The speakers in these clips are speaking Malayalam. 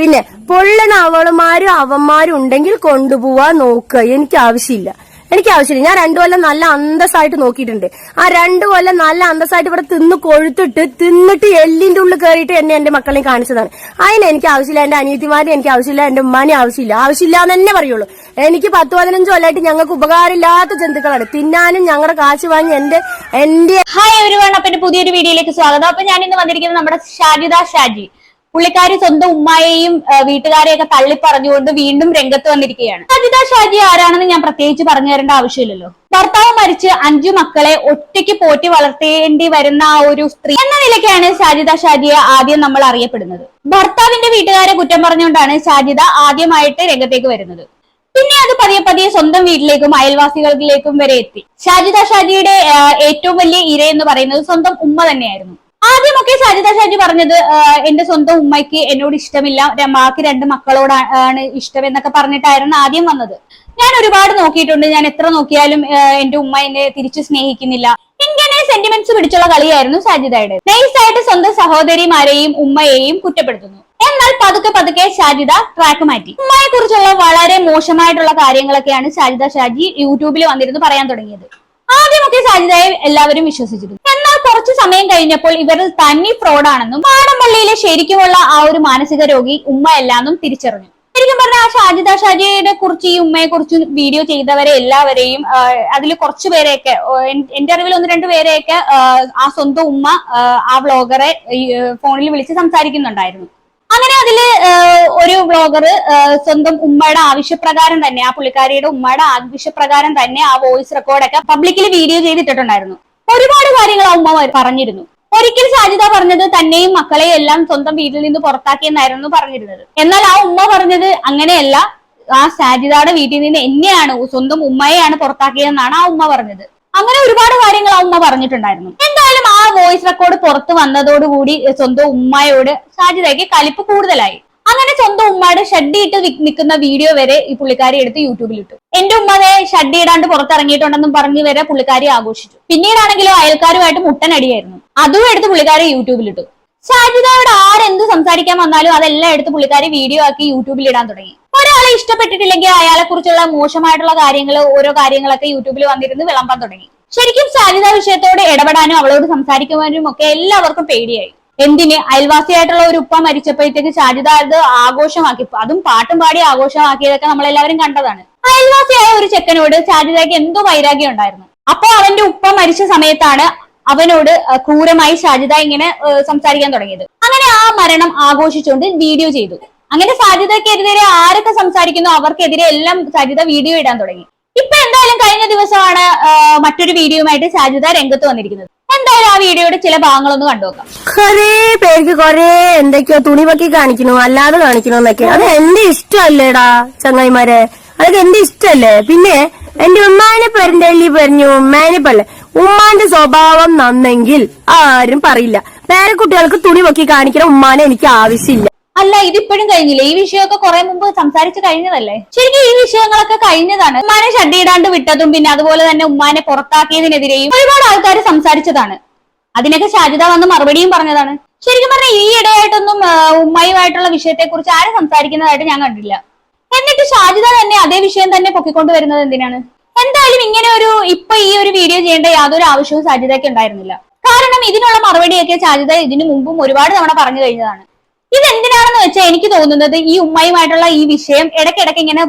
പിന്നെ പൊള്ളണ അവളുമാരും അവന്മാരും ഉണ്ടെങ്കിൽ കൊണ്ടുപോവാ നോക്കുക എനിക്ക് ആവശ്യമില്ല എനിക്ക് ആവശ്യമില്ല ഞാൻ രണ്ടു കൊല്ലം നല്ല അന്തസ്സായിട്ട് നോക്കിയിട്ടുണ്ട്. ആ രണ്ടു കൊല്ലം നല്ല അന്തസ്സായിട്ട് ഇവിടെ തിന്ന് കൊഴുത്തിട്ട് തിന്നിട്ട് എല്ലിന്റെ ഉള്ളിൽ കയറിയിട്ട് എന്നെ എന്റെ മക്കളെയും കാണിച്ചതാണ്. അതിന് എനിക്ക് ആവശ്യമില്ല. എന്റെ അനിയത്തിമാരെ എനിക്ക് ആവശ്യമില്ല. എന്റെ ഉമ്മാനെ ആവശ്യമില്ല. ആവശ്യമില്ല എന്ന് തന്നെ പറയുള്ളൂ. എനിക്ക് പത്ത് പതിനഞ്ച് കൊല്ലമായിട്ട് ഞങ്ങൾക്ക് ഉപകാരമില്ലാത്ത ജന്തുക്കളാണ്. തിന്നാനും ഞങ്ങളുടെ കാശ് വാങ്ങി എന്റെ എന്റെ ഹായ് എവരിവൺ അപ്പൊ പിന്നെ പുതിയൊരു വീഡിയോയിലേക്ക് സ്വാഗതം. അപ്പൊ ഞാൻ ഇന്ന് വന്നിരിക്കുന്നത് നമ്മുടെ ഷാജിദ ഷാജി. പുള്ളിക്കാരി സ്വന്തം ഉമ്മായെയും വീട്ടുകാരെയൊക്കെ തള്ളി പറഞ്ഞുകൊണ്ട് വീണ്ടും രംഗത്ത് വന്നിരിക്കുകയാണ്. സജിത ഷാജി ആരാണെന്ന് ഞാൻ പ്രത്യേകിച്ച് പറഞ്ഞു തരേണ്ട ആവശ്യമില്ലല്ലോ. ഭർത്താവ് മരിച്ച് അഞ്ചു മക്കളെ ഒറ്റയ്ക്ക് പോറ്റി വളർത്തേണ്ടി വരുന്ന ആ ഒരു സ്ത്രീ എന്ന നിലയ്ക്കാണ് ഷാജിദ ഷാജിയെ ആദ്യം നമ്മൾ അറിയപ്പെടുന്നത്. ഭർത്താവിന്റെ വീട്ടുകാരെ കുറ്റം പറഞ്ഞുകൊണ്ടാണ് ഷാജിദ ആദ്യമായിട്ട് രംഗത്തേക്ക് വരുന്നത്. പിന്നെ അത് പതിയെ പതിയെ സ്വന്തം വീട്ടിലേക്കും അയൽവാസികളിലേക്കും വരെ എത്തി. ഷാജിദ ഷാജിയുടെ ഏറ്റവും വലിയ ഇര എന്ന് പറയുന്നത് സ്വന്തം ഉമ്മ തന്നെയായിരുന്നു. ആദ്യമൊക്കെ സരിത ഷാജി പറഞ്ഞത് എന്റെ സ്വന്തം ഉമ്മയ്ക്ക് എന്നോട് ഇഷ്ടമില്ല മാക്ക് രണ്ട് മക്കളോടാണ് ഇഷ്ടം എന്നൊക്കെ പറഞ്ഞിട്ടായിരുന്നു ആദ്യം വന്നത്. ഞാൻ ഒരുപാട് നോക്കിയിട്ടുണ്ട് ഞാൻ എത്ര നോക്കിയാലും എന്റെ ഉമ്മ എന്നെ തിരിച്ചു സ്നേഹിക്കുന്നില്ല. ഇങ്ങനെ സെന്റിമെന്റ്സ് പിടിച്ചുള്ള കളിയായിരുന്നു സാജിതയുടെ നൈസായിട്ട് സ്വന്തം സഹോദരിമാരെയും ഉമ്മയെയും കുറ്റപ്പെടുത്തുന്നു. എന്നാൽ പതുക്കെ പതുക്കെ ഷാജിദ ട്രാക്ക് മാറ്റി. ഉമ്മയെ കുറിച്ചുള്ള വളരെ മോശമായിട്ടുള്ള കാര്യങ്ങളൊക്കെയാണ് ഷാജിദ ഷാജി യൂട്യൂബിൽ വന്നിരുന്നു പറയാൻ തുടങ്ങിയത്. ആദ്യമൊക്കെ സാജിതയെ എല്ലാവരും വിശ്വസിച്ചിരുന്നു. കുറച്ചു സമയം കഴിഞ്ഞപ്പോൾ ഇവർ ഫ്രോഡ് ഫ്രോഡാണെന്നും പാടമ്പള്ളിയിലെ ശരിക്കുമുള്ള ആ ഒരു മാനസിക രോഗി ഉമ്മ എല്ലാന്നും തിരിച്ചറിഞ്ഞു. ശരിക്കും പറഞ്ഞാൽ ആ ഷാജിദ ഷാജിയെ കുറിച്ച് ഈ ഉമ്മയെ കുറിച്ച് വീഡിയോ ചെയ്തവരെ എല്ലാവരെയും അതിൽ കുറച്ചു പേരെയൊക്കെ എന്റെ അറിവിൽ ഒന്ന് രണ്ട് പേരെയൊക്കെ ആ, സ്വന്തം ഉമ്മ ആ, വ്ളോഗറെ ഫോണിൽ വിളിച്ച് സംസാരിക്കുന്നുണ്ടായിരുന്നു. അങ്ങനെ അതിൽ ഒരു വ്ളോഗർ സ്വന്തം ഉമ്മയുടെ ആവശ്യപ്രകാരം തന്നെ ആ പുള്ളിക്കാരിയുടെ ഉമ്മയുടെ ആവശ്യപ്രകാരം തന്നെ ആ വോയിസ് റെക്കോർഡൊക്കെ പബ്ലിക്കിൽ വീഡിയോ ചെയ്തിട്ടിട്ടുണ്ടായിരുന്നു. ഒരുപാട് കാര്യങ്ങൾ ഉമ്മ പറഞ്ഞിരുന്നു. ഒരിക്കൽ സാജിത പറഞ്ഞത് തന്നെയും മക്കളെയും എല്ലാം സ്വന്തം വീട്ടിൽ നിന്ന് പുറത്താക്കിയെന്നായിരുന്നു പറഞ്ഞിരുന്നത്. എന്നാൽ ആ ഉമ്മ പറഞ്ഞത് അങ്ങനെയല്ല. ആ സാജിതയുടെ വീട്ടിൽ നിന്ന് എന്നെയാണ് സ്വന്തം ഉമ്മയെയാണ് പുറത്താക്കിയതെന്നാണ് ആ ഉമ്മ പറഞ്ഞത്. അങ്ങനെ ഒരുപാട് കാര്യങ്ങൾ ആ ഉമ്മ പറഞ്ഞിട്ടുണ്ടായിരുന്നു. എന്തായാലും ആ വോയിസ് റെക്കോർഡ് പുറത്തു വന്നതോടുകൂടി സ്വന്തം ഉമ്മയോട് സാജിതയ്ക്ക് കലിപ്പ് കൂടുതലായി. അങ്ങനെ സ്വന്തം ഉമ്മയുടെ ഷെഡ് ഇട്ട് നിൽക്കുന്ന വീഡിയോ വരെ ഈ പുള്ളിക്കാരി എടുത്ത് യൂട്യൂബിൽ ഇട്ടു എന്റെ ഉമ്മതെ ഷെഡ് ഇടാണ്ട് പുറത്തിറങ്ങിയിട്ടുണ്ടെന്നും പറഞ്ഞു വരെ പുള്ളിക്കാരി ആഘോഷിച്ചു. പിന്നീടാണെങ്കിലും അയൽക്കാരുമായിട്ട് മുട്ടനടിയായിരുന്നു. അതും എടുത്ത് പുള്ളിക്കാരി യൂട്യൂബിൽ ഇട്ടു ഷാജിദയോട് ആരെന്ത് സംസാരിക്കാൻ വന്നാലും അതെല്ലാം എടുത്ത് പുള്ളിക്കാരി വീഡിയോ ആക്കി യൂട്യൂബിൽ ഇടാൻ തുടങ്ങി. ഒരാളെ ഇഷ്ടപ്പെട്ടിട്ടില്ലെങ്കിൽ അയാളെ കുറിച്ചുള്ള മോശമായിട്ടുള്ള കാര്യങ്ങൾ ഓരോ കാര്യങ്ങളൊക്കെ യൂട്യൂബിൽ വന്നിരുന്ന് വിളമ്പാൻ തുടങ്ങി. ശരിക്കും സാജിദ വിഷയത്തോട് ഇടപെടാനും അവളോട് സംസാരിക്കുവാനും ഒക്കെ എല്ലാവർക്കും പേടിയായി. എന്തിന് അയൽവാസിയായിട്ടുള്ള ഒരു ഉപ്പ മരിച്ചപ്പോഴത്തേക്ക് അത് ആഘോഷമാക്കി. അതും പാട്ടും പാടി ആഘോഷമാക്കിയതൊക്കെ നമ്മളെല്ലാവരും കണ്ടതാണ്. അയൽവാസിയായ ഒരു ചെക്കനോട് ഷാജിദയ്ക്ക് എന്തോ വൈരാഗ്യം ഉണ്ടായിരുന്നു. അപ്പൊ അവന്റെ ഉപ്പ മരിച്ച സമയത്താണ് അവനോട് ക്രൂരമായി ഷാജിദ ഇങ്ങനെ സംസാരിക്കാൻ തുടങ്ങിയത്. അങ്ങനെ ആ മരണം ആഘോഷിച്ചുകൊണ്ട് വീഡിയോ ചെയ്തു. അങ്ങനെ സാജിതക്കെതിരെ ആരൊക്കെ സംസാരിക്കുന്നു അവർക്കെതിരെ എല്ലാം സാജിദ വീഡിയോ ഇടാൻ തുടങ്ങി. ഇപ്പൊ എന്തായാലും കഴിഞ്ഞ ദിവസമാണ് മറ്റൊരു വീഡിയോയുമായിട്ട് സാജിത രംഗത്ത് വന്നിരിക്കുന്നത്. എന്തായാലും ആ വീഡിയോയുടെ ചില ഭാഗങ്ങളൊന്ന് കണ്ടുനോക്കാം. കൊറേ പേർക്ക് കൊറേ എന്തൊക്കെയോ തുണി പൊക്കി കാണിക്കണു അല്ലാതെ കാണിക്കണു എന്നൊക്കെ അത് എന്റെ ഇഷ്ടമല്ലേടാ ചങ്ങായിമാരെ. അതൊക്കെ എന്റെ ഇഷ്ടമല്ലേ? പിന്നെ എന്റെ ഉമ്മാനെ പെരന്തള്ളി പറഞ്ഞു ഉമ്മാനെ പല്ല ഉമ്മാന്റെ സ്വഭാവം നന്നെങ്കിൽ ആരും പറയില്ല. പേരക്കുട്ടികൾക്ക് തുണി പൊക്കി കാണിക്കണ ഉമ്മാനെ എനിക്ക് ആവശ്യമില്ല. അല്ല ഇതിപ്പോഴും കഴിഞ്ഞില്ലേ? ഈ വിഷയമൊക്കെ കുറെ മുമ്പ് സംസാരിച്ച് കഴിഞ്ഞതല്ലേ? ശരിക്കും ഈ വിഷയങ്ങളൊക്കെ കഴിഞ്ഞതാണ്. ഉമ്മാനെ ഷഡ്ഡിയിടാണ്ട് വിട്ടതും പിന്നെ അതുപോലെ തന്നെ ഉമ്മാനെ പുറത്താക്കിയതിനെതിരെയും ഒരുപാട് ആൾക്കാർ സംസാരിച്ചതാണ്. അതിനൊക്കെ ഷാജിദ വന്ന് മറുപടിയും പറഞ്ഞതാണ്. ശരിക്കും പറഞ്ഞാൽ ഈ ഇടയായിട്ടൊന്നും ഉമ്മയുമായിട്ടുള്ള വിഷയത്തെ കുറിച്ച് ആരും സംസാരിക്കുന്നതായിട്ട് ഞാൻ കണ്ടില്ല എന്നിട്ട് ഷാജിദ തന്നെ അതേ വിഷയം തന്നെ പൊക്കിക്കൊണ്ട് വരുന്നത് എന്തിനാണ്? എന്തായാലും ഇങ്ങനെ ഒരു ഇപ്പൊ ഈ ഒരു വീഡിയോ ചെയ്യേണ്ട യാതൊരു ആവശ്യവും സാധ്യതയ്ക്ക് ഉണ്ടായിരുന്നില്ല. കാരണം ഇതിനുള്ള മറുപടിയൊക്കെ സാജിദ ഇതിനു മുമ്പും ഒരുപാട് തവണ പറഞ്ഞു കഴിഞ്ഞതാണ്. ഇതെന്തിനാണെന്ന് വെച്ചാൽ എനിക്ക് തോന്നുന്നത് ഈ ഉമ്മയുമായിട്ടുള്ള ഈ വിഷയം ഇടയ്ക്കിടയ്ക്ക് ഇങ്ങനെ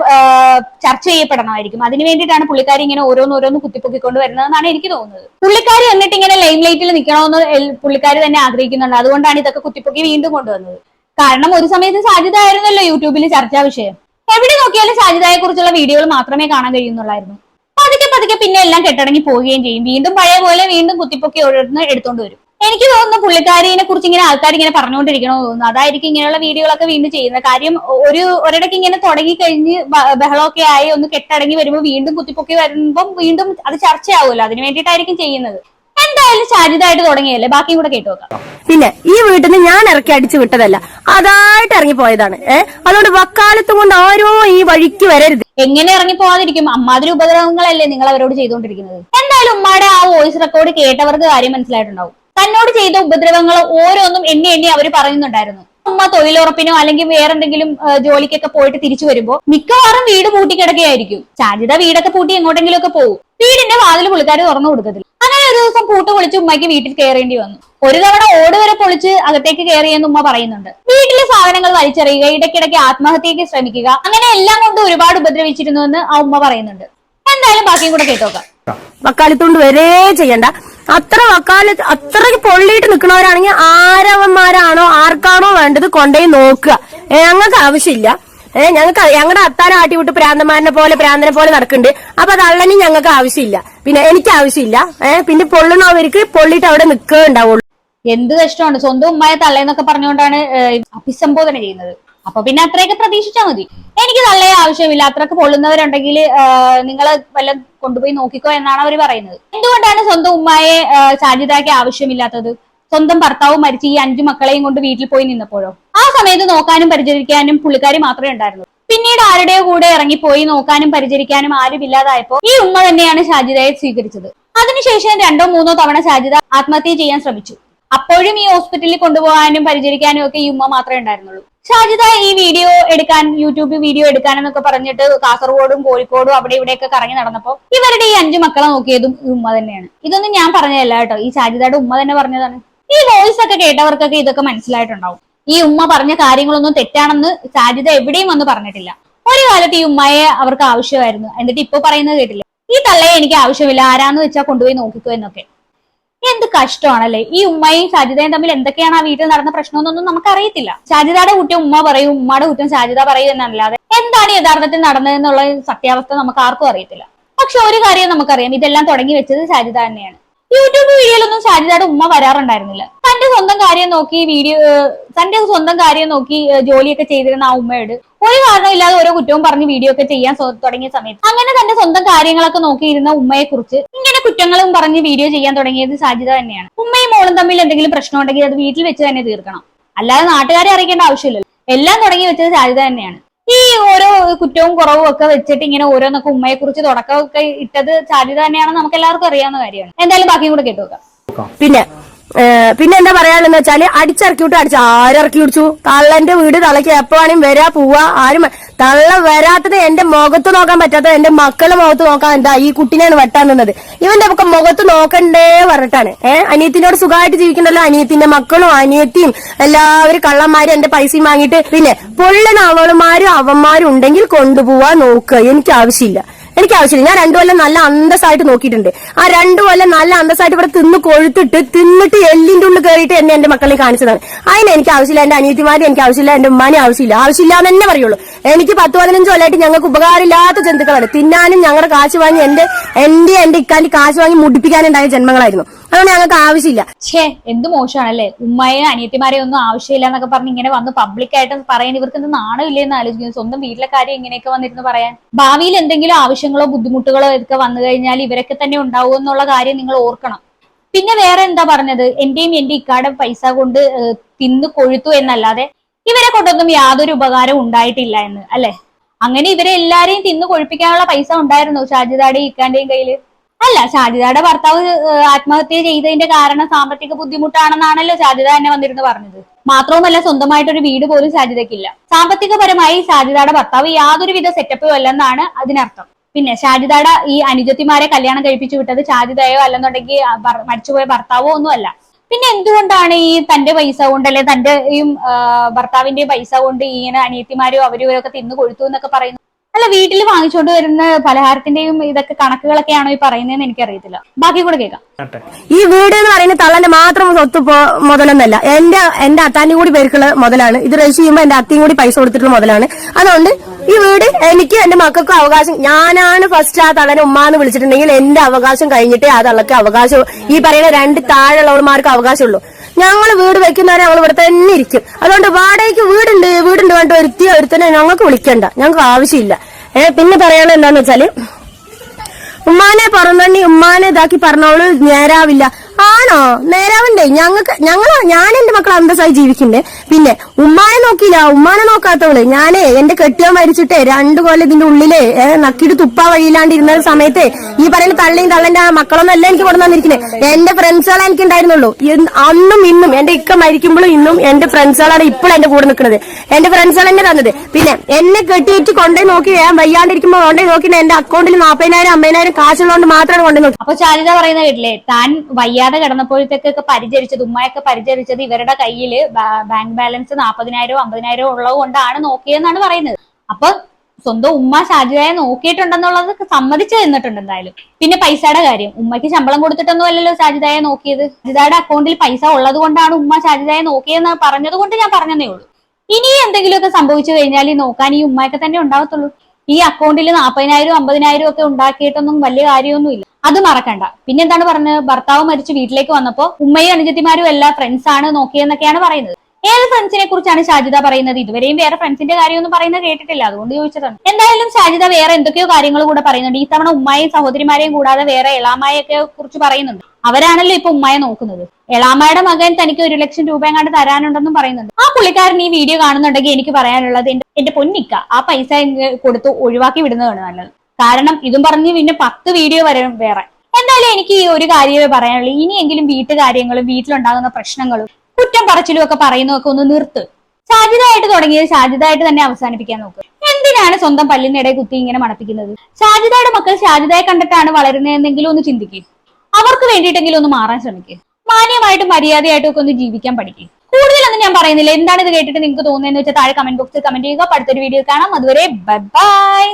ചർച്ച ചെയ്യപ്പെടണമായിരിക്കും. അതിനു വേണ്ടിയിട്ടാണ് പുള്ളിക്കാരി ഇങ്ങനെ ഓരോന്ന് ഓരോന്ന് കുത്തിപ്പൊക്കിക്കൊണ്ട് വരുന്നതെന്നാണ് എനിക്ക് തോന്നുന്നത്. പുള്ളിക്കാരി എന്നിട്ട് ഇങ്ങനെ ലൈം ലൈറ്റിൽ നിൽക്കണമെന്ന് പുള്ളിക്കാരി തന്നെ ആഗ്രഹിക്കുന്നുണ്ട്. അതുകൊണ്ടാണ് ഇതൊക്കെ കുത്തിപ്പൊക്കി വീണ്ടും കൊണ്ടുവന്നത്. കാരണം ഒരു സമയത്ത് സാധ്യത ആയിരുന്നല്ലോ യൂട്യൂബിൽ ചർച്ചാ വിഷയം. എവിടെ നോക്കിയാലും സാധ്യതയെ കുറിച്ചുള്ള വീഡിയോകൾ മാത്രമേ കാണാൻ കഴിയുന്നുള്ളായിരുന്നു. പതുക്കെ പതുക്കെ പിന്നെ എല്ലാം കെട്ടടങ്ങി പോവുകയും ചെയ്യും. വീണ്ടും പഴയ പോലെ വീണ്ടും കുത്തിപ്പൊക്കി ഓരോരുന്ന് എടുത്തോണ്ട് വരും. എനിക്ക് തോന്നുന്നു പുള്ളിക്കാരിനെ കുറിച്ച് ഇങ്ങനെ ആൾക്കാർ ഇങ്ങനെ പറഞ്ഞുകൊണ്ടിരിക്കണോ തോന്നുന്നു. അതായിരിക്കും ഇങ്ങനെയുള്ള വീഡിയോകളൊക്കെ വീണ്ടും ചെയ്യുന്നത്. കാര്യം ഒരു ഒരിടയ്ക്ക് ഇങ്ങനെ തുടങ്ങി കഴിഞ്ഞ് ബഹളമൊക്കെ ആയി ഒന്ന് കെട്ടടങ്ങി വരുമ്പോൾ വീണ്ടും കുത്തിപ്പൊക്കി വരുമ്പോൾ വീണ്ടും അത് ചർച്ചയാവുമല്ലോ. അതിന് വേണ്ടിയിട്ടായിരിക്കും ചെയ്യുന്നത്. എന്തായാലും ചാരിതായിട്ട് തുടങ്ങിയല്ലേ? ബാക്കിയും കൂടെ കേട്ടു നോക്കാം. പിന്നെ ഈ വീട്ടിൽ നിന്ന് ഞാൻ ഇറക്കി അടിച്ചു വിട്ടതല്ല. അതായിട്ട് ഇറങ്ങി പോയതാണ്. ഏഹ് അതുകൊണ്ട് വക്കാലത്തും കൊണ്ട് ആരോ ഈ വഴിക്ക് വരരുത്. എങ്ങനെ ഇറങ്ങി പോവാതിരിക്കും? അമ്മാതിരി ഉപദ്രവങ്ങളല്ലേ നിങ്ങൾ അവരോട് ചെയ്തുകൊണ്ടിരിക്കുന്നത്. എന്തായാലും ഉമ്മയുടെ ആ വോയിസ് റെക്കോർഡ് കേട്ടവർക്ക് കാര്യം മനസ്സിലായിട്ടുണ്ടാവും. തന്നോട് ചെയ്ത ഉപദ്രവങ്ങൾ ഓരോന്നും എണ്ണി എണ്ണി അവർ പറയുന്നുണ്ടായിരുന്നു. ഉമ്മ തൊഴിലുറപ്പിനോ അല്ലെങ്കിൽ വേറെന്തെങ്കിലും ജോലിക്കൊക്കെ പോയിട്ട് തിരിച്ചു വരുമ്പോ മിക്കവാറും വീട് പൂട്ടി കിടക്കുകയായിരിക്കും. സാധ്യത വീടൊക്കെ പൂട്ടി എങ്ങോട്ടെങ്കിലും ഒക്കെ പോകും. വീടിന്റെ വാതിൽ പുള്ളിക്കാർ തുറന്നു കൊടുക്കത്തില്ല. അങ്ങനെ ഒരു ദിവസം പൂട്ട് പൊളിച്ച് ഉമ്മയ്ക്ക് വീട്ടിൽ കയറേണ്ടി വന്നു. ഒരു തവണ ഓട് വരെ പൊളിച്ച് അകത്തേക്ക് കയറിയെന്ന് ഉമ്മ പറയുന്നുണ്ട്. വീട്ടിലെ സാധനങ്ങൾ വലിച്ചെറിയുക ഇടയ്ക്കിടയ്ക്ക് ആത്മഹത്യക്ക് ശ്രമിക്കുക അങ്ങനെ എല്ലാം കൊണ്ട് ഒരുപാട് ഉപദ്രവിച്ചിരുന്നു എന്ന് ആ ഉമ്മ പറയുന്നുണ്ട്. എന്തായാലും ബാക്കിയും കൂടെ കേട്ടോക്കാം. വക്കാലത്തോണ്ട് വരെ ചെയ്യണ്ട. അത്ര വക്കാല അത്രയ്ക്ക് പൊള്ളിയിട്ട് നിൽക്കുന്നവരാണെങ്കിൽ ആരവന്മാരാണോ ആർക്കാണോ വേണ്ടത് കൊണ്ടുപോയി നോക്കുക. ഞങ്ങൾക്ക് ആവശ്യമില്ല. ഏഹ് ഞങ്ങൾക്ക് ഞങ്ങളുടെ അത്താരം ആട്ടി വിട്ട് പ്രാന്തമാരനെ പോലെ പ്രാന്തനെ പോലെ നടക്കുന്നുണ്ട്. അപ്പൊ അത് ഞങ്ങൾക്ക് ആവശ്യമില്ല. പിന്നെ എനിക്ക് ആവശ്യമില്ല. ഏഹ് പിന്നെ പൊള്ളുന്നവർക്ക് പൊള്ളിയിട്ട് അവിടെ നിൽക്കുക ഉണ്ടാവുള്ളൂ. എന്ത് കഷ്ടമാണ്. സ്വന്തം ഉമ്മയെ തള്ളയെന്നൊക്കെ പറഞ്ഞുകൊണ്ടാണ് അഭിസംബോധന ചെയ്യുന്നത്. അപ്പൊ പിന്നെ അത്രയൊക്കെ പ്രതീക്ഷിച്ചാൽ മതി. എനിക്ക് നല്ല ആവശ്യമില്ല. അത്രയ്ക്ക് പൊള്ളുന്നവരുണ്ടെങ്കിൽ നിങ്ങൾ വല്ല കൊണ്ടുപോയി നോക്കിക്കോ എന്നാണ് അവർ പറയുന്നത്. എന്തുകൊണ്ടാണ് സ്വന്തം ഉമ്മയെ ഏഹ്, സാജിദയ്ക്ക് ആവശ്യമില്ലാത്തത്? സ്വന്തം ഭർത്താവ് മരിച്ച് ഈ അഞ്ചു മക്കളെയും കൊണ്ട് വീട്ടിൽ പോയി നിന്നപ്പോഴോ? ആ സമയത്ത് നോക്കാനും പരിചരിക്കാനും പുള്ളിക്കാരി മാത്രമേ ഉണ്ടായിരുന്നുള്ളൂ. പിന്നീട് ആരുടെയോ കൂടെ ഇറങ്ങിപ്പോയി നോക്കാനും പരിചരിക്കാനും ആരും ഇല്ലാതായപ്പോ ഈ ഉമ്മ തന്നെയാണ് ഷാജിദയെ സ്വീകരിച്ചത്. അതിനുശേഷം രണ്ടോ മൂന്നോ തവണ ഷാജിദ ആത്മഹത്യ ചെയ്യാൻ ശ്രമിച്ചു. അപ്പോഴും ഈ ഹോസ്പിറ്റലിൽ കൊണ്ടുപോകാനും പരിചരിക്കാനും ഒക്കെ ഈ ഉമ്മ മാത്രമേ ഉണ്ടായിരുന്നുള്ളൂ. ഷാജിത ഈ വീഡിയോ എടുക്കാൻ യൂട്യൂബ് വീഡിയോ എടുക്കാൻ എന്നൊക്കെ പറഞ്ഞിട്ട് കാസർഗോഡും കോഴിക്കോടും അവിടെ ഇവിടെയൊക്കെ കറങ്ങി നടന്നപ്പോ ഇവരുടെ ഈ അഞ്ചു മക്കളെ നോക്കിയതും ഈ ഉമ്മ തന്നെയാണ്. ഇതൊന്നും ഞാൻ പറഞ്ഞതല്ല കേട്ടോ. ഈ ഷാജിതയുടെ ഉമ്മ തന്നെ പറഞ്ഞതാണ്. ഈ വോയിസ് ഒക്കെ കേട്ടവർക്കൊക്കെ ഇതൊക്കെ മനസ്സിലായിട്ടുണ്ടാവും. ഈ ഉമ്മ പറഞ്ഞ കാര്യങ്ങളൊന്നും തെറ്റാണെന്ന് ഷാജിത എവിടെയും വന്ന് പറഞ്ഞിട്ടില്ല. ഒരു കാലത്ത് ഈ ഉമ്മയെ അവർക്ക് ആവശ്യമായിരുന്നു. എന്നിട്ട് ഇപ്പൊ പറയുന്നത് കേട്ടില്ല? ഈ തള്ളയെ എനിക്ക് ആവശ്യമില്ല. ആരാന്ന് വെച്ചാൽ കൊണ്ടുപോയി നോക്കിക്കോ എന്നൊക്കെ. എന്ത് കഷ്ടമാണല്ലേ? ഈ ഉമ്മയും സാജിദയും തമ്മിൽ എന്തൊക്കെയാണ് ആ വീട്ടിൽ നടന്ന പ്രശ്നമെന്നൊന്നും നമുക്ക് അറിയത്തില്ല സാജിദയുടെ കുറ്റം ഉമ്മ പറയും ഉമ്മയുടെ കുറ്റം സാജിദ പറയും എന്നല്ലാതെ എന്താണ് യഥാർത്ഥത്തിൽ നടന്നതെന്നുള്ള സത്യാവസ്ഥ നമുക്ക് ആർക്കും അറിയത്തില്ല. പക്ഷെ ഒരു കാര്യം നമുക്കറിയാം ഇതെല്ലാം തുടങ്ങി വെച്ചത് സാജിദ തന്നെയാണ്. യൂട്യൂബ് വീഡിയോയിലൊന്നും സാജിദയുടെ ഉമ്മ വരാറുണ്ടായിരുന്നില്ല. തന്റെ സ്വന്തം കാര്യം നോക്കി വീഡിയോ തന്റെ സ്വന്തം കാര്യം നോക്കി ജോലിയൊക്കെ ചെയ്തിരുന്ന ആ ഉമ്മയോട് ഒരു കാരണമില്ലാതെ ഓരോ കുറ്റവും പറഞ്ഞ് വീഡിയോ ഒക്കെ ചെയ്യാൻ തുടങ്ങിയ സമയത്ത് അങ്ങനെ തന്റെ സ്വന്തം കാര്യങ്ങളൊക്കെ നോക്കിയിരുന്ന ഉമ്മയെ കുറിച്ച് ഇങ്ങനെ കുറ്റങ്ങളും പറഞ്ഞ് വീഡിയോ ചെയ്യാൻ തുടങ്ങിയത് സാധ്യത തന്നെയാണ്. ഉമ്മയും മോളും തമ്മിൽ എന്തെങ്കിലും പ്രശ്നം ഉണ്ടെങ്കിൽ അത് വീട്ടിൽ വെച്ച് തന്നെ തീർക്കണം. അല്ലാതെ നാട്ടുകാരെ അറിയിക്കേണ്ട ആവശ്യമില്ലല്ലോ. എല്ലാം തുടങ്ങി വെച്ചത് സാധ്യത തന്നെയാണ്. ഈ ഓരോ കുറ്റവും കുറവും ഒക്കെ വെച്ചിട്ട് ഇങ്ങനെ ഓരോന്നൊക്കെ ഉമ്മയെ കുറിച്ച് തുടക്കമൊക്കെ ഇട്ടത് സാധ്യത തന്നെയാണെന്ന് നമുക്ക് എല്ലാവർക്കും അറിയാവുന്ന കാര്യമാണ്. എന്തായാലും ബാക്കിയും കൂടെ കേട്ടു പിന്നെ പിന്നെ എന്താ പറയാനുള്ളത് വെച്ചാൽ അടിച്ചിറക്കി വിട്ടു അടിച്ച് ആരിറക്കി വിടിച്ചു തള്ളന്റെ വീട് തള്ളക്ക് എപ്പോഴാണെങ്കിൽ വരാ പോവാ ആരും തള്ള വരാത്തത് എന്റെ മുഖത്ത് നോക്കാൻ പറ്റാത്തത് എന്റെ മക്കളുടെ മുഖത്ത് നോക്കാൻ എന്താ ഈ കുട്ടിനെയാണ് വെട്ടാൻ നിന്നത്. ഇവന്റെ ഒക്കെ മുഖത്ത് നോക്കണ്ടേ പറഞ്ഞിട്ടാണ്. ഏഹ് അനിയത്തിനോട് സുഖമായിട്ട് ജീവിക്കണ്ടല്ലോ. അനിയത്തിന്റെ മക്കളും അനിയത്തിയും എല്ലാവരും കള്ളന്മാരും എന്റെ പൈസയും വാങ്ങിയിട്ട് പിന്നെ പൊള്ളൻ അവളുമാരും അവന്മാരും ഉണ്ടെങ്കിൽ കൊണ്ടുപോവാ നോക്കുക. എനിക്ക് ആവശ്യമില്ല. എനിക്ക് ആവശ്യമില്ല ഞാൻ രണ്ടു കൊല്ലം നല്ല അന്തസ്സായിട്ട് നോക്കിയിട്ടുണ്ട്. ആ രണ്ടു കൊല്ലം നല്ല അന്തസ്സായിട്ട് ഇവിടെ തിന്ന് കൊഴുത്തിട്ട് തിന്നിട്ട് എല്ലിന്റെ ഉള്ളിൽ കയറിയിട്ട് എന്നെ എന്റെ മക്കളെ കാണിച്ചതാണ്. അതിന് എനിക്ക് ആവശ്യമില്ല എന്റെ അനിയത്തിമാരെ എനിക്ക് ആവശ്യമില്ല എന്റെ ഉമ്മാനെ ആവശ്യമില്ല. ആവശ്യമില്ല എന്ന് തന്നെ പറയുള്ളൂ. എനിക്ക് പത്ത് പതിനഞ്ച് കൊല്ലമായിട്ട് ഞങ്ങൾക്ക് ഉപകാരമില്ലാത്ത ജന്തുക്കളാണ്. തിന്നാനും ഞങ്ങളുടെ കാശ് വാങ്ങി എന്റെ എന്റെ എന്റെ ഇക്കാന്റെ കാശ് വാങ്ങി മുടിപ്പിക്കാനുണ്ടായ ജന്മങ്ങളായിരുന്നു. അതുകൊണ്ട് ഞങ്ങൾക്ക് ആവശ്യമില്ല. ഛേ എന്ത് മോശമാണല്ലേ? ഉമ്മയെ അനിയത്തിമാരെ ഒന്നും ആവശ്യമില്ല എന്നൊക്കെ പറഞ്ഞ് ഇങ്ങനെ വന്ന് പബ്ലിക് ആയിട്ട് പറയാൻ ഇവർക്ക് എന്ത് നാണമില്ലേ എന്ന് ആലോചിക്കുന്നു. സ്വന്തം വീട്ടിലെ കാര്യം ഇങ്ങനെയൊക്കെ വന്നിരുന്ന് പറയാൻ. ഭാവിയിൽ എന്തെങ്കിലും ആവശ്യങ്ങളോ ബുദ്ധിമുട്ടുകളോ ഒക്കെ വന്നു കഴിഞ്ഞാൽ ഇവരൊക്കെ തന്നെ ഉണ്ടാവും എന്നുള്ള കാര്യം നിങ്ങൾ ഓർക്കണം. പിന്നെ വേറെ എന്താ പറഞ്ഞത്? എന്റെയും എന്റെ ഇക്കാടെ പൈസ കൊണ്ട് തിന്നു കൊഴുത്തു എന്നല്ലാതെ ഇവരെ കൊണ്ടൊന്നും യാതൊരു ഉപകാരം ഉണ്ടായിട്ടില്ല എന്ന് അല്ലെ? അങ്ങനെ ഇവരെ എല്ലാരെയും തിന്ന് കൊഴുപ്പിക്കാനുള്ള പൈസ ഉണ്ടായിരുന്നു ഷാജിദാടെയും ഇക്കാന്റെയും കയ്യിൽ. അല്ല ഷാജിതയുടെ ഭർത്താവ് ആത്മഹത്യ ചെയ്തതിന്റെ കാരണം സാമ്പത്തിക ബുദ്ധിമുട്ടാണെന്നാണല്ലോ ഷാജിത തന്നെ വന്നിരുന്നു പറഞ്ഞത്. മാത്രവുമല്ല സ്വന്തമായിട്ടൊരു വീട് പോലും ഷാജിതയ്ക്കില്ല സാമ്പത്തികപരമായി ഷാജിതയുടെ ഭർത്താവ് യാതൊരുവിധ സെറ്റപ്പും അല്ലെന്നാണ് അതിനർത്ഥം. പിന്നെ ഷാജിതയുടെ ഈ അനുജത്തിമാരെ കല്യാണം കഴിപ്പിച്ചു വിട്ടത് ഷാജിതയോ അല്ലെന്നുണ്ടെങ്കിൽ മരിച്ചുപോയ ഭർത്താവോ ഒന്നുമല്ല. പിന്നെ എന്തുകൊണ്ടാണ് ഈ തന്റെ പൈസ കൊണ്ട് അല്ലെ തന്റെ ഈ ഭർത്താവിന്റെ പൈസ കൊണ്ട് ഇങ്ങനെ അനിയത്തിമാരെയോ അവരും ഇവരൊക്കെ തിന്നു കൊഴുത്തു എന്നൊക്കെ പറയുന്നു അല്ല വീട്ടിൽ വാങ്ങിച്ചോണ്ട് വരുന്ന പലഹാരത്തിന്റെയും ഇതൊക്കെ കണക്കുകളൊക്കെയാണോ ഈ പറയുന്നതെന്ന് എനിക്കറിയത്തില്ല. ബാക്കി കൂടെ കേൾക്കാം. ഈ വീട് എന്ന് പറയുന്നത് തള്ളന്റെ മാത്രം സ്വത്ത് പോ- മുതലൊന്നല്ല. എന്റെ എന്റെ അത്താന്റെ കൂടി പേർക്കുള്ള മുതലാണ്. ഇത് രജിസ്റ്റർ ചെയ്യുമ്പോൾ എന്റെ അത്തയും കൂടി പൈസ കൊടുത്തിട്ടുള്ള മുതലാണ്. അതുകൊണ്ട് ഈ വീട് എനിക്ക് എന്റെ മക്കൾക്കും അവകാശം. ഞാനാണ് ഫസ്റ്റ് ആ തള്ളനെ ഉമ്മാന്ന് വിളിച്ചിട്ടുണ്ടെങ്കിൽ എന്റെ അവകാശം കഴിഞ്ഞിട്ടേ ആ തള്ളക്ക് അവകാശം ഈ പറയുന്ന രണ്ട് താഴെയുള്ളവന്മാർക്ക് അവകാശമുള്ളൂ. ഞങ്ങൾ വീട് വെക്കുന്നവരെ ഞങ്ങൾ ഇവിടെ തന്നെ ഇരിക്കും. അതുകൊണ്ട് വാടകയ്ക്ക് വീടുണ്ട് വീടുണ്ട് വേണ്ട ഒരുത്തി ഒരുത്തനെ ഞങ്ങൾക്ക് വിളിക്കണ്ട. ഞങ്ങൾക്ക് ആവശ്യമില്ല. ഏ പിന്നെ പറയാനുള്ള എന്താന്ന് വെച്ചാൽ ഉമ്മാനെ പറഞ്ഞി ഉമ്മാനെ ഇതാക്കി പറഞ്ഞോളൂ നേരാവില്ല. ആണോ? നേരാവണ്ടേ ഞങ്ങൾക്ക് ഞങ്ങൾ ഞാൻ എന്റെ മക്കൾ അന്തസ്സായി ജീവിക്കണ്ടേ. പിന്നെ ഉമ്മാനെ നോക്കിയില്ല ഉമ്മാനെ നോക്കാത്തവൾ. ഞാനേ എന്റെ കെട്ടിയോ മരിച്ചിട്ടേ രണ്ടു കൊല്ലം ഇതിന്റെ ഉള്ളിലെ നക്കിട്ട് തുപ്പ വഴിയിലാണ്ടിരുന്ന സമയത്ത് ഈ പറയുന്ന തള്ളിയും തള്ളന്റെ മക്കളൊന്നും അല്ല എനിക്ക് കൊണ്ടു വന്നിരിക്കുന്നത് എന്റെ ഫ്രണ്ട്സുകളെ എനിക്ക് ഉണ്ടായിരുന്നുള്ളൂ. അന്നും ഇന്നും എന്റെ ഇക്ക മരിക്കുമ്പോഴും ഇന്നും എന്റെ ഫ്രണ്ട്സുകളാണ് ഇപ്പോഴും എന്റെ കൂടെ നിൽക്കുന്നത്. എന്റെ ഫ്രണ്ട്സുകൾ എന്നെ തന്നത്. പിന്നെ എന്നെ കെട്ടിയിട്ട് കൊണ്ടേ നോക്കി ഞാൻ വയ്യാണ്ടിരിക്കുമ്പോ കൊണ്ടേ നോക്കി എന്റെ അക്കൗണ്ടിൽ നാപ്പതിനായിരം അമ്പതിനായിരം കാശുള്ളതുകൊണ്ട് മാത്രമാണ് കൊണ്ടേ നോക്കി അപ്പൊ ചാരിത പറയുന്ന കേട്ടില്ലേ താൻ വയ്യാതെ കിടന്നപ്പോഴത്തേക്കൊക്കെ പരിചരിച്ചത് ഉമ്മയൊക്കെ പരിചരിച്ചത് ഇവരുടെ കയ്യിൽ ബാങ്ക് ബാലൻസ് നാൽപ്പതിനായിരവും അമ്പതിനായിരവും ഉള്ളത് കൊണ്ടാണ് നോക്കിയെന്നാണ് പറയുന്നത്. അപ്പൊ സ്വന്തം ഉമ്മ ഷാജുരായ നോക്കിയിട്ടുണ്ടെന്നുള്ളത് സമ്മതിച്ചു തന്നിട്ടുണ്ട് എന്തായാലും. പിന്നെ പൈസയുടെ കാര്യം. ഉമ്മയ്ക്ക് ശമ്പളം കൊടുത്തിട്ടൊന്നും അല്ലല്ലോ ഷാജുദായ നോക്കിയത്. ഷാജുദായുടെ അക്കൗണ്ടിൽ പൈസ ഉള്ളത് കൊണ്ടാണ് ഉമ്മ ഷാജുദായ നോക്കിയെന്ന് പറഞ്ഞത് കൊണ്ട് ഞാൻ പറഞ്ഞതേ ഉള്ളൂ. ഇനി എന്തെങ്കിലുമൊക്കെ സംഭവിച്ചു കഴിഞ്ഞാൽ ഈ നോക്കാൻ ഈ ഉമ്മയൊക്കെ തന്നെ ഉണ്ടാവത്തുള്ളൂ. ഈ അക്കൗണ്ടിൽ നാൽപ്പതിനായിരം അമ്പതിനായിരം ഒക്കെ ഉണ്ടാക്കിയിട്ടൊന്നും വലിയ കാര്യമൊന്നുമില്ല. അത് മറക്കണ്ട. പിന്നെ എന്താണ് പറഞ്ഞത്? ഭർത്താവ് മരിച്ച് വീട്ടിലേക്ക് വന്നപ്പോ ഉമ്മയും അനുജത്തിമാരും എല്ലാ ഫ്രണ്ട്സ് ആണ് നോക്കിയെന്നൊക്കെയാണ് പറയുന്നത്. ഏത് ഫ്രണ്ട്സിനെ കുറിച്ചാണ് ഷാജിദ പറയുന്നത്? ഇതുവരെയും വേറെ ഫ്രണ്ട്സിന്റെ കാര്യമൊന്നും പറയുന്നത് കേട്ടിട്ടില്ല. അതുകൊണ്ട് ചോദിച്ചതാണ്. എന്തായാലും ഷാജിദ വേറെ എന്തൊക്കെയോ കാര്യങ്ങൾ കൂടെ പറയുന്നുണ്ട്. ഈ തവണ ഉമ്മയും സഹോദരിമാരെയും കൂടാതെ വേറെ എളാമായൊക്കെ കുറിച്ച് പറയുന്നുണ്ട്. അവരാണല്ലോ ഇപ്പൊ ഉമ്മയെ നോക്കുന്നത്. എളാമയുടെ മകൻ തനിക്ക് ഒരു ലക്ഷം രൂപ എങ്ങാണ്ട് തരാനുണ്ടെന്നും പറയുന്നുണ്ട്. ആ പുള്ളിക്കാരൻ ഈ വീഡിയോ കാണുന്നുണ്ടെങ്കിൽ എനിക്ക് പറയാനുള്ളത് എന്റെ പൊന്നിക്ക ആ പൈസ കൊടുത്ത് ഒഴിവാക്കി വിടുന്നതാണ് നല്ലത്. കാരണം ഇതും പറഞ്ഞ് പിന്നെ പത്ത് വീഡിയോ വരെ വേറെ. എന്തായാലും എനിക്ക് ഈ ഒരു കാര്യമേ പറയാനുള്ളൂ. ഇനിയെങ്കിലും വീട്ടുകാര്യങ്ങളും വീട്ടിലുണ്ടാകുന്ന പ്രശ്നങ്ങളും കുറ്റം പറച്ചിലും ഒക്കെ പറയുന്നതൊക്കെ ഒന്ന് നിർത്ത്. സാധ്യതയായിട്ട് തുടങ്ങിയത് സാധ്യതയായിട്ട് തന്നെ അവസാനിപ്പിക്കാൻ നോക്കുക എന്തിനാണ് സ്വന്തം പല്ലിനിടെ കുത്തി ഇങ്ങനെ മണപ്പിക്കുന്നത്? സാധ്യതയുടെ മക്കൾ സാധ്യതയെ കണ്ടിട്ടാണ് വളരുന്നതെന്നെങ്കിലും ഒന്ന് ചിന്തിക്കുക അവർക്ക് വേണ്ടിയിട്ടെങ്കിലും ഒന്ന് മാറാൻ ശ്രമിക്കുക മാന്യമായിട്ടും മര്യാദയായിട്ടും ഒക്കെ ഒന്ന് ജീവിക്കാൻ പഠിക്കുക കൂടുതലൊന്നും ഞാൻ പറയുന്നില്ല. എന്താണ് ഇത് കേട്ടിട്ട് നിങ്ങൾക്ക് തോന്നുന്നതെന്ന് വെച്ചാൽ താഴെ കമന്റ് ബോക്സിൽ കമന്റ് ചെയ്യുക. അടുത്തൊരു വീഡിയോ കാണാം. അതുവരെ ബൈ ബൈ